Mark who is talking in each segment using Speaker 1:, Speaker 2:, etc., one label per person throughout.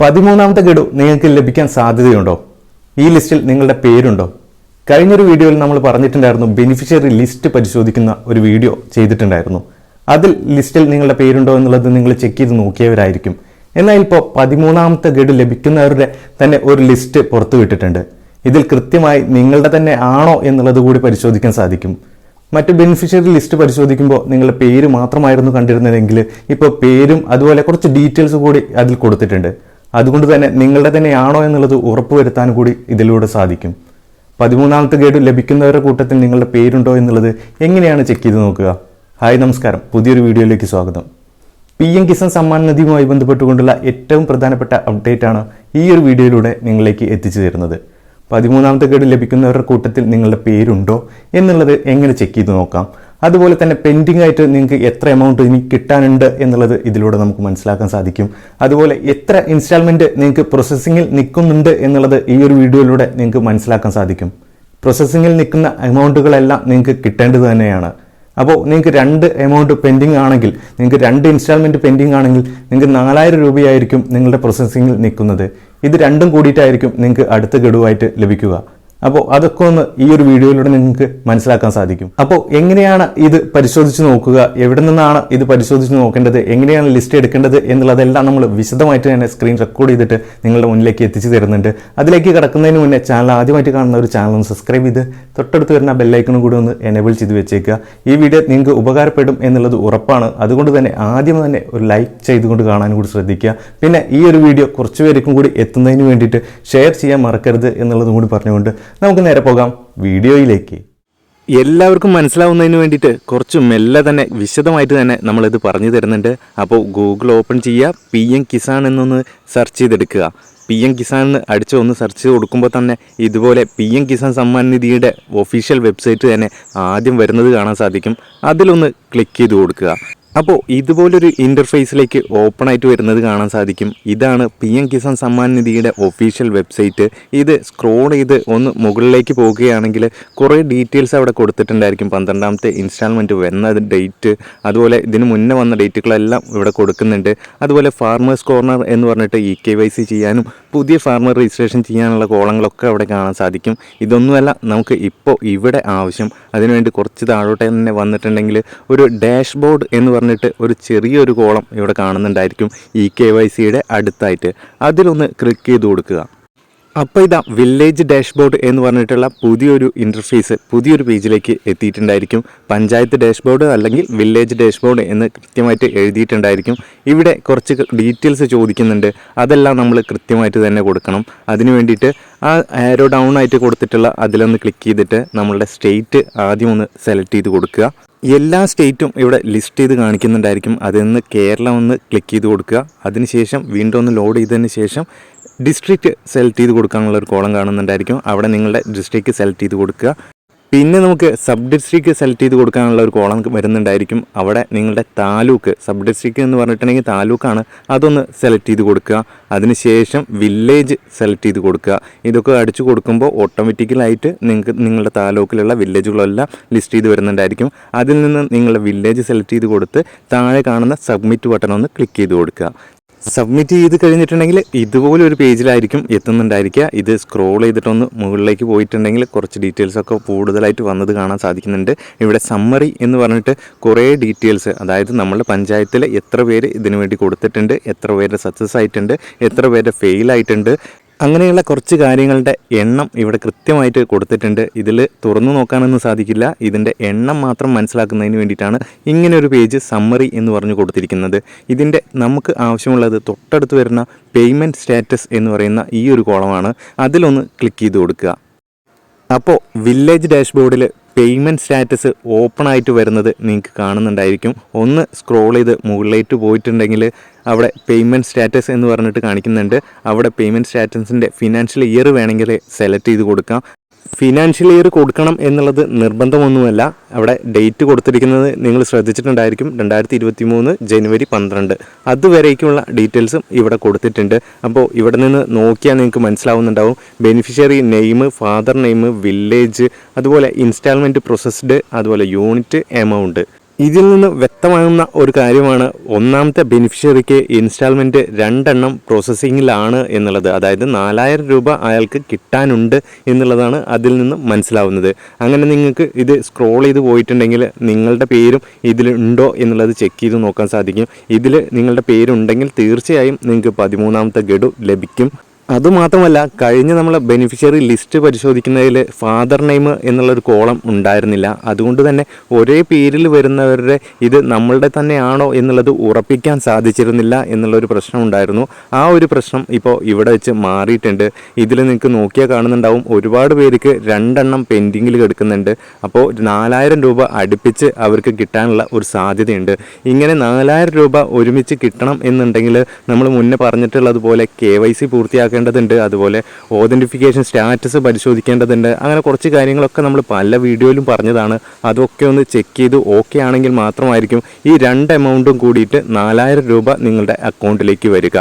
Speaker 1: പതിമൂന്നാമത്തെ ഗഡു നിങ്ങൾക്ക് ലഭിക്കാൻ സാധ്യതയുണ്ടോ? ഈ ലിസ്റ്റിൽ നിങ്ങളുടെ പേരുണ്ടോ? കഴിഞ്ഞൊരു വീഡിയോയിൽ നമ്മൾ പറഞ്ഞിട്ടുണ്ടായിരുന്നു ബെനിഫിഷ്യറി ലിസ്റ്റ് പരിശോധിക്കുന്ന ഒരു വീഡിയോ ചെയ്തിട്ടുണ്ടായിരുന്നു. അതിൽ ലിസ്റ്റിൽ നിങ്ങളുടെ പേരുണ്ടോ എന്നുള്ളത് നിങ്ങൾ ചെക്ക് ചെയ്ത് നോക്കിയവരായിരിക്കും. എന്നാൽ ഇപ്പോൾ പതിമൂന്നാമത്തെ ഗഡു ലഭിക്കുന്നവരുടെ തന്നെ ഒരു ലിസ്റ്റ് പുറത്തുവിട്ടിട്ടുണ്ട് ഇതിൽ കൃത്യമായി നിങ്ങളുടെ തന്നെ ആണോ എന്നുള്ളത് കൂടി പരിശോധിക്കാൻ സാധിക്കും. മറ്റ് ബെനിഫിഷ്യറി ലിസ്റ്റ് പരിശോധിക്കുമ്പോൾ നിങ്ങളുടെ പേര് മാത്രമായിരുന്നു കണ്ടിരുന്നതെങ്കിൽ ഇപ്പോൾ പേരും അതുപോലെ കുറച്ച് ഡീറ്റെയിൽസ് കൂടി അതിൽ കൊടുത്തിട്ടുണ്ട്. അതുകൊണ്ട് തന്നെ നിങ്ങളുടെ തന്നെയാണോ എന്നുള്ളത് ഉറപ്പുവരുത്താൻ കൂടി ഇതിലൂടെ സാധിക്കും. പതിമൂന്നാമത്തെ ഗേഡ് ലഭിക്കുന്നവരുടെ കൂട്ടത്തിൽ നിങ്ങളുടെ പേരുണ്ടോ എന്നുള്ളത് എങ്ങനെയാണ് ചെക്ക് ചെയ്ത് നോക്കുക? ഹായ് നമസ്കാരം. പുതിയൊരു വീഡിയോയിലേക്ക് സ്വാഗതം. പി എം കിസാൻ സമ്മാൻ നിധിയുമായി ബന്ധപ്പെട്ടുകൊണ്ടുള്ള ഏറ്റവും പ്രധാനപ്പെട്ട അപ്ഡേറ്റ് ആണ് ഈ ഒരു വീഡിയോയിലൂടെ നിങ്ങളിലേക്ക് എത്തിച്ചു തരുന്നത്. പതിമൂന്നാമത്തെ ഗേഡ് ലഭിക്കുന്നവരുടെ കൂട്ടത്തിൽ നിങ്ങളുടെ പേരുണ്ടോ എന്നുള്ളത് എങ്ങനെ ചെക്ക് ചെയ്ത് നോക്കാം. അതുപോലെ തന്നെ പെൻഡിംഗ് ആയിട്ട് നിങ്ങൾക്ക് എത്ര എമൗണ്ട് ഇനി കിട്ടാനുണ്ട് എന്നുള്ളത് ഇതിലൂടെ നമുക്ക് മനസ്സിലാക്കാൻ സാധിക്കും. അതുപോലെ എത്ര ഇൻസ്റ്റാൾമെന്റ് നിങ്ങൾക്ക് പ്രോസസ്സിങ്ങിൽ നിൽക്കുന്നുണ്ട് എന്നുള്ളത് ഈ ഒരു വീഡിയോയിലൂടെ നിങ്ങൾക്ക് മനസ്സിലാക്കാൻ സാധിക്കും. പ്രോസസ്സിങ്ങിൽ നിൽക്കുന്ന എമൗണ്ടുകളെല്ലാം നിങ്ങൾക്ക് കിട്ടേണ്ടത് തന്നെയാണ്. അപ്പോൾ നിങ്ങൾക്ക് രണ്ട് എമൗണ്ട് പെൻഡിങ് ആണെങ്കിൽ നിങ്ങൾക്ക് രണ്ട് ഇൻസ്റ്റാൾമെന്റ് പെൻഡിങ് ആണെങ്കിൽ നിങ്ങൾക്ക് നാലായിരം രൂപയായിരിക്കും നിങ്ങളുടെ പ്രോസസ്സിങ്ങിൽ നിൽക്കുന്നത്. ഇത് രണ്ടും കൂടിയിട്ടായിരിക്കും നിങ്ങൾക്ക് അടുത്ത ഗഡുവായിട്ട് ലഭിക്കുക. അപ്പോൾ അതൊക്കെ ഒന്ന് ഈ ഒരു വീഡിയോയിലൂടെ നിങ്ങൾക്ക് മനസ്സിലാക്കാൻ സാധിക്കും. അപ്പോൾ എങ്ങനെയാണ് ഇത് പരിശോധിച്ച് നോക്കുക? എവിടെ നിന്നാണ് ഇത് പരിശോധിച്ച് നോക്കേണ്ടത്? എങ്ങനെയാണ് ലിസ്റ്റ് എടുക്കേണ്ടത് എന്നുള്ളതെല്ലാം നമ്മൾ വിശദമായിട്ട് തന്നെ സ്ക്രീൻ റെക്കോർഡ് ചെയ്തിട്ട് നിങ്ങളുടെ മുന്നിലേക്ക് എത്തിച്ചു തരുന്നുണ്ട്. അതിലേക്ക് കിടക്കുന്നതിന് മുന്നേ ചാനൽ ആദ്യമായിട്ട് കാണുന്ന ഒരു ചാനൽ ഒന്ന് സബ്സ്ക്രൈബ് ചെയ്ത് തൊട്ടടുത്ത് വരുന്ന ബെല്ലൈക്കണും കൂടി ഒന്ന് എനേബിൾ ചെയ്ത് വെച്ചേക്കുക. ഈ വീഡിയോ നിങ്ങൾക്ക് ഉപകാരപ്പെടും എന്നുള്ളത് ഉറപ്പാണ്. അതുകൊണ്ട് തന്നെ ആദ്യം തന്നെ ഒരു ലൈക്ക് ചെയ്തുകൊണ്ട് കാണാനും കൂടി ശ്രദ്ധിക്കുക. പിന്നെ ഈ ഒരു വീഡിയോ കുറച്ച് പേർക്കും കൂടി എത്തുന്നതിന് വേണ്ടിയിട്ട് ഷെയർ ചെയ്യാൻ മറക്കരുത് എന്നുള്ളതും കൂടി പറഞ്ഞുകൊണ്ട് നമുക്ക് നേരെ പോകാം വീഡിയോയിലേക്ക്. എല്ലാവർക്കും മനസ്സിലാവുന്നതിന് വേണ്ടിയിട്ട് കുറച്ച് മെല്ലെ തന്നെ വിശദമായിട്ട് തന്നെ നമ്മളിത് പറഞ്ഞു തരുന്നുണ്ട്. അപ്പോൾ ഗൂഗിൾ ഓപ്പൺ ചെയ്യുക പി എം കിസാൻ എന്നൊന്ന് സെർച്ച് ചെയ്തെടുക്കുക. പി എം കിസാൻ എന്ന് അടിച്ച് ഒന്ന് സെർച്ച് ചെയ്ത് കൊടുക്കുമ്പോൾ തന്നെ ഇതുപോലെ പി എം കിസാൻ സമ്മാൻ നിധിയുടെ ഒഫീഷ്യൽ വെബ്സൈറ്റ് തന്നെ ആദ്യം വരുന്നത് കാണാൻ സാധിക്കും. അതിലൊന്ന് ക്ലിക്ക് ചെയ്ത് കൊടുക്കുക. അപ്പോൾ ഇതുപോലൊരു ഇന്റർഫേസിലേക്ക് ഓപ്പൺ ആയിട്ട് വരുന്നത് കാണാൻ സാധിക്കും. ഇതാണ് പി എം കിസാൻ സമ്മാൻ നിധിയുടെ ഒഫീഷ്യൽ വെബ്സൈറ്റ് ഇത് സ്ക്രോൾ ചെയ്ത് ഒന്ന് മുകളിലേക്ക് പോവുകയാണെങ്കിൽ കുറേ ഡീറ്റെയിൽസ് അവിടെ കൊടുത്തിട്ടുണ്ടായിരിക്കും. പന്ത്രണ്ടാമത്തെ ഇൻസ്റ്റാൾമെന്റ് വന്ന ഡേറ്റ് അതുപോലെ ഇതിന് മുന്നേ വന്ന ഡേറ്റുകളെല്ലാം ഇവിടെ കൊടുക്കുന്നുണ്ട്. അതുപോലെ ഫാർമേഴ്സ് കോർണർ എന്ന് പറഞ്ഞിട്ട് ഇ കെ വൈ സി ചെയ്യാനും പുതിയ ഫാർമർ രജിസ്ട്രേഷൻ ചെയ്യാനുള്ള കോളങ്ങളൊക്കെ അവിടെ കാണാൻ സാധിക്കും. ഇതൊന്നുമല്ല നമുക്ക് ഇപ്പോൾ ഇവിടെ ആവശ്യം. അതിനുവേണ്ടി കുറച്ച് താഴോട്ടെ തന്നെ വന്നിട്ടുണ്ടെങ്കിൽ ഒരു ഡാഷ്ബോർഡ് എന്ന് പറഞ്ഞിട്ട് ഒരു ചെറിയൊരു കോളം ഇവിടെ കാണുന്നുണ്ടായിരിക്കും ഇ കെ വൈ സിയുടെ അടുത്തായിട്ട്. അതിലൊന്ന് ക്ലിക്ക് ചെയ്ത് കൊടുക്കുക. അപ്പോൾ ഇതാ വില്ലേജ് ഡാഷ്ബോർഡ് എന്ന് പറഞ്ഞിട്ടുള്ള പുതിയൊരു ഇന്റർഫേസ് പുതിയൊരു പേജിലേക്ക് എത്തിയിട്ടുണ്ടായിരിക്കും. പഞ്ചായത്ത് ഡാഷ്ബോർഡ് അല്ലെങ്കിൽ വില്ലേജ് ഡാഷ്ബോർഡ് എന്ന് കൃത്യമായിട്ട് എഴുതിയിട്ടുണ്ടായിരിക്കും. ഇവിടെ കുറച്ച് ഡീറ്റെയിൽസ് ചോദിക്കുന്നുണ്ട്. അതെല്ലാം നമ്മൾ കൃത്യമായിട്ട് തന്നെ കൊടുക്കണം. അതിന് വേണ്ടിയിട്ട് ആ ആരോ ഡൗൺ ആയിട്ട് കൊടുത്തിട്ടുള്ള അതിലൊന്ന് ക്ലിക്ക് ചെയ്തിട്ട് നമ്മളുടെ സ്റ്റേറ്റ് ആദ്യം ഒന്ന് സെലക്ട് ചെയ്ത് കൊടുക്കുക. എല്ലാ സ്റ്റേറ്റും ഇവിടെ ലിസ്റ്റ് ചെയ്ത് കാണിക്കുന്നുണ്ടായിരിക്കും. അതിൽ നിന്ന് കേരളം ഒന്ന് ക്ലിക്ക് ചെയ്ത് കൊടുക്കുക. അതിനുശേഷം വീണ്ടും ഒന്ന് ലോഡ് ചെയ്തതിന് ശേഷം ഡിസ്ട്രിക്റ്റ് സെലക്ട് ചെയ്ത് കൊടുക്കാനുള്ള ഒരു കോളം കാണുന്നുണ്ടായിരിക്കും. അവിടെ നിങ്ങളുടെ ഡിസ്ട്രിക്റ്റ് സെലക്ട് ചെയ്ത് കൊടുക്കുക. പിന്നെ നമുക്ക് സബ് ഡിസ്ട്രിക്ട് സെലക്ട് ചെയ്ത് കൊടുക്കാനുള്ള ഒരു കോളം വരുന്നുണ്ടായിരിക്കും. അവിടെ നിങ്ങളുടെ താലൂക്ക് സബ് ഡിസ്ട്രിക്ട് എന്ന് പറഞ്ഞിട്ടുണ്ടെങ്കിൽ താലൂക്കാണ്. അതൊന്ന് സെലക്ട് ചെയ്ത് കൊടുക്കുക. അതിനുശേഷം വില്ലേജ് സെലക്ട് ചെയ്ത് കൊടുക്കുക. ഇതൊക്കെ അടിച്ചു കൊടുക്കുമ്പോൾ ഓട്ടോമാറ്റിക്കലായിട്ട് നിങ്ങൾക്ക് നിങ്ങളുടെ താലൂക്കിലുള്ള വില്ലേജുകളെല്ലാം ലിസ്റ്റ് ചെയ്ത് വരുന്നുണ്ടായിരിക്കും. അതിൽ നിന്ന് നിങ്ങളുടെ വില്ലേജ് സെലക്ട് ചെയ്ത് കൊടുത്ത് താഴെ കാണുന്ന സബ്മിറ്റ് ബട്ടൺ ഒന്ന് ക്ലിക്ക് ചെയ്ത് കൊടുക്കുക. സബ്മിറ്റ് ചെയ്ത് കഴിഞ്ഞിട്ടുണ്ടെങ്കിൽ ഇതുപോലെ ഒരു പേജിലായിരിക്കും എത്തുന്നുണ്ടായിരിക്കുക. ഇത് സ്ക്രോൾ ചെയ്തിട്ടൊന്ന് മുകളിലേക്ക് പോയിട്ടുണ്ടെങ്കിൽ കുറച്ച് ഡീറ്റെയിൽസ് ഒക്കെ കൂടുതലായിട്ട് വന്നത് കാണാൻ സാധിക്കുന്നുണ്ട്. ഇവിടെ സമ്മറി എന്ന് പറഞ്ഞിട്ട് കുറേ ഡീറ്റെയിൽസ് അതായത് നമ്മുടെ പഞ്ചായത്തിൽ എത്ര പേര് ഇതിനു വേണ്ടി കൊടുത്തിട്ടുണ്ട് എത്ര പേര് സക്സസ് ആയിട്ടുണ്ട് എത്ര പേര് ഫെയിൽ ആയിട്ടുണ്ട് അങ്ങനെയുള്ള കുറച്ച് കാര്യങ്ങളുടെ എണ്ണം ഇവിടെ കൃത്യമായിട്ട് കൊടുത്തിട്ടുണ്ട്. ഇതിൽ തുറന്നു നോക്കാനൊന്നും സാധിക്കില്ല. ഇതിന്റെ എണ്ണം മാത്രം മനസ്സിലാക്കുന്നതിന് വേണ്ടിയിട്ടാണ് ഇങ്ങനെ ഒരു പേജ് സമ്മറി എന്ന് പറഞ്ഞു കൊടുത്തിരിക്കുന്നത്. ഇതിന്റെ നമുക്ക് ആവശ്യമുള്ളത് തൊട്ടടുത്ത് വരുന്ന പേയ്മെന്റ് സ്റ്റാറ്റസ് എന്ന് പറയുന്ന ഈ ഒരു കോളമാണ്. അതിലൊന്ന് ക്ലിക്ക് ചെയ്ത് കൊടുക്കുക. അപ്പോൾ വില്ലേജ് ഡാഷ്ബോർഡിൽ പേയ്മെന്റ് സ്റ്റാറ്റസ് ഓപ്പൺ ആയിട്ട് വരുന്നത് നിങ്ങൾക്ക് കാണുന്നുണ്ടായിരിക്കും. ഒന്ന് സ്ക്രോൾ ചെയ്ത് മുകളിലേക്ക് പോയിട്ടുണ്ടെങ്കിൽ അവിടെ പേയ്മെന്റ് സ്റ്റാറ്റസ് എന്ന് പറഞ്ഞിട്ട് കാണിക്കുന്നുണ്ട്. അവിടെ പേയ്മെന്റ് സ്റ്റാറ്റസിന്റെ ഫിനാൻഷ്യൽ ഇയർ വേണമെങ്കിൽ സെലക്ട് ചെയ്ത് കൊടുക്കാം. ഫിനാൻഷ്യൽ ഇയർ കൊടുക്കണം എന്നുള്ളത് നിർബന്ധമൊന്നുമല്ല. അവിടെ ഡേറ്റ് കൊടുത്തിരിക്കുന്നത് നിങ്ങൾ ശ്രദ്ധിച്ചിട്ടുണ്ടായിരിക്കും. രണ്ടായിരത്തി ഇരുപത്തി മൂന്ന് ജനുവരി പന്ത്രണ്ട്. അതുവരേക്കുള്ള ഡീറ്റെയിൽസും ഇവിടെ കൊടുത്തിട്ടുണ്ട്. അപ്പോൾ ഇവിടെ നിന്ന് നോക്കിയാൽ നിങ്ങൾക്ക് മനസ്സിലാവുന്നുണ്ടാവും. Beneficiary name father name village അതുപോലെ ഇൻസ്റ്റാൾമെന്റ് പ്രൊസസ്ഡ് അതുപോലെ യൂണിറ്റ് എമൗണ്ട് ഇതിൽ നിന്ന് വ്യക്തമാകുന്ന ഒരു കാര്യമാണ് ഒന്നാമത്തെ ബെനിഫിഷ്യറിക്ക് ഇൻസ്റ്റാൾമെന്റ് രണ്ടെണ്ണം പ്രോസസ്സിങ്ങിലാണ് എന്നുള്ളത്. അതായത് നാലായിരം രൂപ അയാൾക്ക് കിട്ടാനുണ്ട് എന്നുള്ളതാണ് അതിൽ നിന്ന് മനസ്സിലാവുന്നത്. അങ്ങനെ നിങ്ങൾക്ക് ഇത് സ്ക്രോൾ ചെയ്ത് പോയിട്ടുണ്ടെങ്കിൽ നിങ്ങളുടെ പേരും ഇതിലുണ്ടോ എന്നുള്ളത് ചെക്ക് ചെയ്ത് നോക്കാൻ സാധിക്കും. ഇതിൽ നിങ്ങളുടെ പേരുണ്ടെങ്കിൽ തീർച്ചയായും നിങ്ങൾക്ക് പതിമൂന്നാമത്തെ ഗഡു ലഭിക്കും. അതുമാത്രമല്ല കഴിഞ്ഞ നമ്മൾ ബെനിഫിഷ്യറി ലിസ്റ്റ് പരിശോധിക്കുന്നതിൽ ഫാദർ നെയിം എന്നുള്ളൊരു കോളം ഉണ്ടായിരുന്നില്ല. അതുകൊണ്ട് തന്നെ ഒരേ പേരിൽ വരുന്നവരുടെ ഇത് നമ്മളുടെ തന്നെയാണോ എന്നുള്ളത് ഉറപ്പിക്കാൻ സാധിച്ചിരുന്നില്ല എന്നുള്ളൊരു പ്രശ്നം ഉണ്ടായിരുന്നു. ആ ഒരു പ്രശ്നം ഇപ്പോൾ ഇവിടെ വെച്ച് മാറിയിട്ടുണ്ട്. ഇതിൽ നിങ്ങൾക്ക് നോക്കിയാൽ കാണുന്നുണ്ടാവും ഒരുപാട് പേർക്ക് രണ്ടെണ്ണം പെൻഡിങ്ങിൽ കിടക്കുന്നുണ്ട്. അപ്പോൾ നാലായിരം രൂപ അടുപ്പിച്ച് അവർക്ക് കിട്ടാനുള്ള ഒരു സാധ്യതയുണ്ട്. ഇങ്ങനെ നാലായിരം രൂപ ഒരുമിച്ച് കിട്ടണം എന്നുണ്ടെങ്കിൽ നമ്മൾ മുന്നേ പറഞ്ഞിട്ടുള്ളതുപോലെ കെ വൈ സി പൂർത്തിയാക്കേണ്ടതുണ്ട് അതുപോലെ ഓതന്റിഫിക്കേഷൻ സ്റ്റാറ്റസ് പരിശോധിക്കേണ്ടതുണ്ട്. അങ്ങനെ കുറച്ച് കാര്യങ്ങളൊക്കെ നമ്മൾ പല വീഡിയോയിലും പറഞ്ഞതാണ്. അതൊക്കെ ഒന്ന് ചെക്ക് ചെയ്ത് ഓക്കെ ആണെങ്കിൽ മാത്രമായിരിക്കും ഈ രണ്ട് എമൗണ്ടും കൂടിയിട്ട് നാലായിരം രൂപ നിങ്ങളുടെ അക്കൗണ്ടിലേക്ക് വരിക.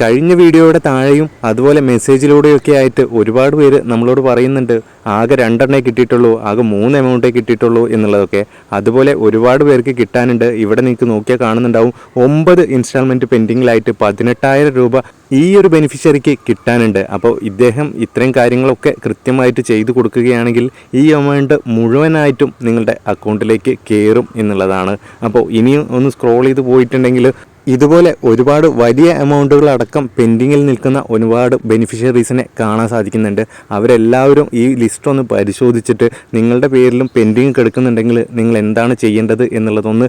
Speaker 1: കഴിഞ്ഞ വീഡിയോയുടെ താഴെയും അതുപോലെ മെസ്സേജിലൂടെയൊക്കെ ആയിട്ട് ഒരുപാട് പേര് നമ്മളോട് പറയുന്നുണ്ട് ആകെ രണ്ടെണ്ണേ കിട്ടിയിട്ടുള്ളൂ ആകെ മൂന്ന് എമൗണ്ടേ കിട്ടിയിട്ടുള്ളൂ എന്നുള്ളതൊക്കെ. അതുപോലെ ഒരുപാട് പേർക്ക് കിട്ടാനുണ്ട്. ഇവിടെ നിങ്ങൾക്ക് നോക്കിയാൽ കാണുന്നുണ്ടാവും ഒമ്പത് ഇൻസ്റ്റാൾമെന്റ് പെൻഡിങ്ങിലായിട്ട് പതിനെട്ടായിരം രൂപ ഈ ഒരു ബെനിഫിഷ്യറിക്ക് കിട്ടാനുണ്ട്. അപ്പോൾ ഇദ്ദേഹം ഇത്രയും കാര്യങ്ങളൊക്കെ കൃത്യമായിട്ട് ചെയ്തു കൊടുക്കുകയാണെങ്കിൽ ഈ എമൗണ്ട് മുഴുവനായിട്ടും നിങ്ങളുടെ അക്കൗണ്ടിലേക്ക് കയറും എന്നുള്ളതാണ്. അപ്പോൾ ഇനിയും ഒന്ന് സ്ക്രോൾ ചെയ്ത് പോയിട്ടുണ്ടെങ്കിൽ ഇതുപോലെ ഒരുപാട് വലിയ എമൗണ്ടുകൾ അടക്കം പെൻഡിങ്ങിൽ നിൽക്കുന്ന ഒരുപാട് ബെനിഫിഷ്യറീസിനെ കാണാൻ സാധിക്കുന്നുണ്ട്. അവരെല്ലാവരും ഈ ലിസ്റ്റ് ഒന്ന് പരിശോധിച്ചിട്ട് നിങ്ങളുടെ പേരിലും പെൻഡിങ് കിടക്കുന്നുണ്ടെങ്കിൽ നിങ്ങൾ എന്താണ് ചെയ്യേണ്ടത് എന്നുള്ളതൊന്ന്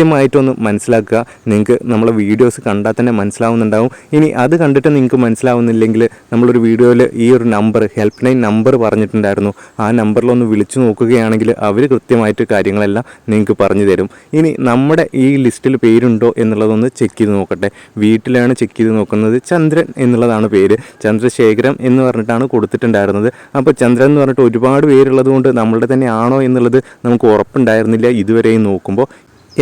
Speaker 1: കൃത്യമായിട്ടൊന്ന് മനസ്സിലാക്കുക. നിങ്ങൾക്ക് നമ്മളെ വീഡിയോസ് കണ്ടാൽ തന്നെ മനസ്സിലാവുന്നുണ്ടാവും. ഇനി അത് കണ്ടിട്ട് നിങ്ങൾക്ക് മനസ്സിലാവുന്നില്ലെങ്കിൽ നമ്മളൊരു വീഡിയോയിൽ ഈ ഒരു നമ്പർ ഹെൽപ്പ് ലൈൻ നമ്പർ പറഞ്ഞിട്ടുണ്ടായിരുന്നു. ആ നമ്പറിലൊന്ന് വിളിച്ചു നോക്കുകയാണെങ്കിൽ അവർ കൃത്യമായിട്ട് കാര്യങ്ങളെല്ലാം നിങ്ങൾക്ക് പറഞ്ഞു തരും. ഇനി നമ്മുടെ ഈ ലിസ്റ്റിൽ പേരുണ്ടോ എന്നുള്ളതൊന്ന് ചെക്ക് ചെയ്ത് നോക്കട്ടെ. വീട്ടിലാണ് ചെക്ക് ചെയ്ത് നോക്കുന്നത് ചന്ദ്രൻ എന്നുള്ളതാണ് പേര്. ചന്ദ്രശേഖരം എന്ന് പറഞ്ഞിട്ടാണ് കൊടുത്തിട്ടുണ്ടായിരുന്നത്. അപ്പോൾ ചന്ദ്രൻ എന്ന് പറഞ്ഞിട്ട് ഒരുപാട് പേരുള്ളത് കൊണ്ട് നമ്മളുടെ തന്നെ ആണോ എന്നുള്ളത് നമുക്ക് ഉറപ്പുണ്ടായിരുന്നില്ല ഇതുവരെയും നോക്കുമ്പോൾ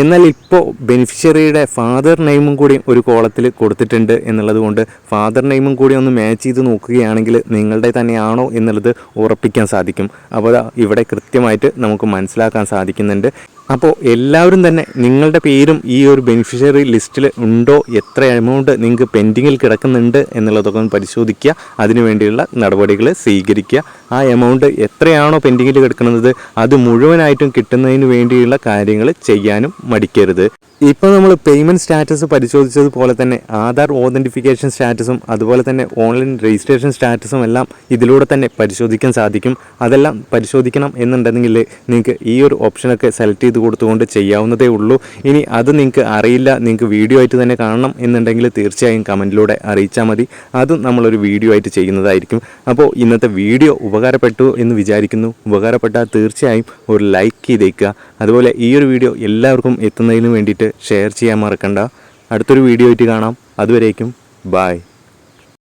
Speaker 1: എന്നാൽ ഇപ്പോൾ ബെനിഫിഷ്യറിയുടെ ഫാദർ നെയിമും കൂടി ഒരു കോളത്തിൽ കൊടുത്തിട്ടുണ്ട് എന്നുള്ളത് കൊണ്ട് ഫാദർ നെയിമും കൂടി ഒന്ന് മാച്ച് ചെയ്ത് നോക്കുകയാണെങ്കിൽ നിങ്ങളുടെ തന്നെയാണോ എന്നുള്ളത് ഉറപ്പിക്കാൻ സാധിക്കും. അപ്പോൾ ഇവിടെ കൃത്യമായിട്ട് നമുക്ക് മനസ്സിലാക്കാൻ സാധിക്കുന്നുണ്ട്. അപ്പോൾ എല്ലാവരും തന്നെ നിങ്ങളുടെ പേരും ഈ ഒരു ബെനിഫിഷ്യറി ലിസ്റ്റിൽ ഉണ്ടോ? എത്ര എമൗണ്ട് നിങ്ങൾക്ക് പെൻഡിങ്ങിൽ കിടക്കുന്നുണ്ട് എന്നുള്ളതൊക്കെ ഒന്ന് പരിശോധിക്കുക. അതിനു വേണ്ടിയുള്ള നടപടികൾ സ്വീകരിക്കുക. ആ എമൗണ്ട് എത്രയാണോ പെൻഡിങ്ങിൽ കിടക്കുന്നത്? അത് മുഴുവനായിട്ടും കിട്ടുന്നതിന് വേണ്ടിയുള്ള കാര്യങ്ങൾ ചെയ്യാനും മടിക്കരുത്. ഇപ്പോൾ നമ്മൾ പേയ്മെന്റ് സ്റ്റാറ്റസ് പരിശോധിച്ചതുപോലെ തന്നെ ആധാർ ഓതന്റിഫിക്കേഷൻ സ്റ്റാറ്റസും അതുപോലെ തന്നെ ഓൺലൈൻ രജിസ്ട്രേഷൻ സ്റ്റാറ്റസും എല്ലാം ഇതിലൂടെ തന്നെ പരിശോധിക്കാൻ സാധിക്കും. അതെല്ലാം പരിശോധിക്കണം എന്നുണ്ടെങ്കിൽ നിങ്ങൾക്ക് ഈ ഒരു ഓപ്ഷനൊക്കെ സെലക്ട് ചെയ്ത് കൊടുത്തുകൊണ്ട് ചെയ്യാവുന്നതേ ഉള്ളൂ. ഇനി അത് നിങ്ങൾക്ക് അറിയില്ല നിങ്ങൾക്ക് വീഡിയോ ആയിട്ട് തന്നെ കാണണം എന്നുണ്ടെങ്കിൽ തീർച്ചയായും കമന്റിലൂടെ അറിയിച്ചാൽ മതി. അതും നമ്മളൊരു വീഡിയോ ആയിട്ട് ചെയ്യുന്നതായിരിക്കും. അപ്പോൾ ഇന്നത്തെ വീഡിയോ ഉപകാരപ്പെട്ടു എന്ന് വിചാരിക്കുന്നു. ഉപകാരപ്പെട്ടാൽ തീർച്ചയായും ഒരു ലൈക്ക് ചെയ്തേക്കുക. അതുപോലെ ഈ ഒരു വീഡിയോ എല്ലാവർക്കും എത്തുന്നതിന് വേണ്ടിയിട്ട് ഷെയർ ചെയ്യാൻ മറക്കണ്ട. അടുത്തൊരു വീഡിയോ ആയിട്ട് കാണാം. അതുവരേക്കും ബായ്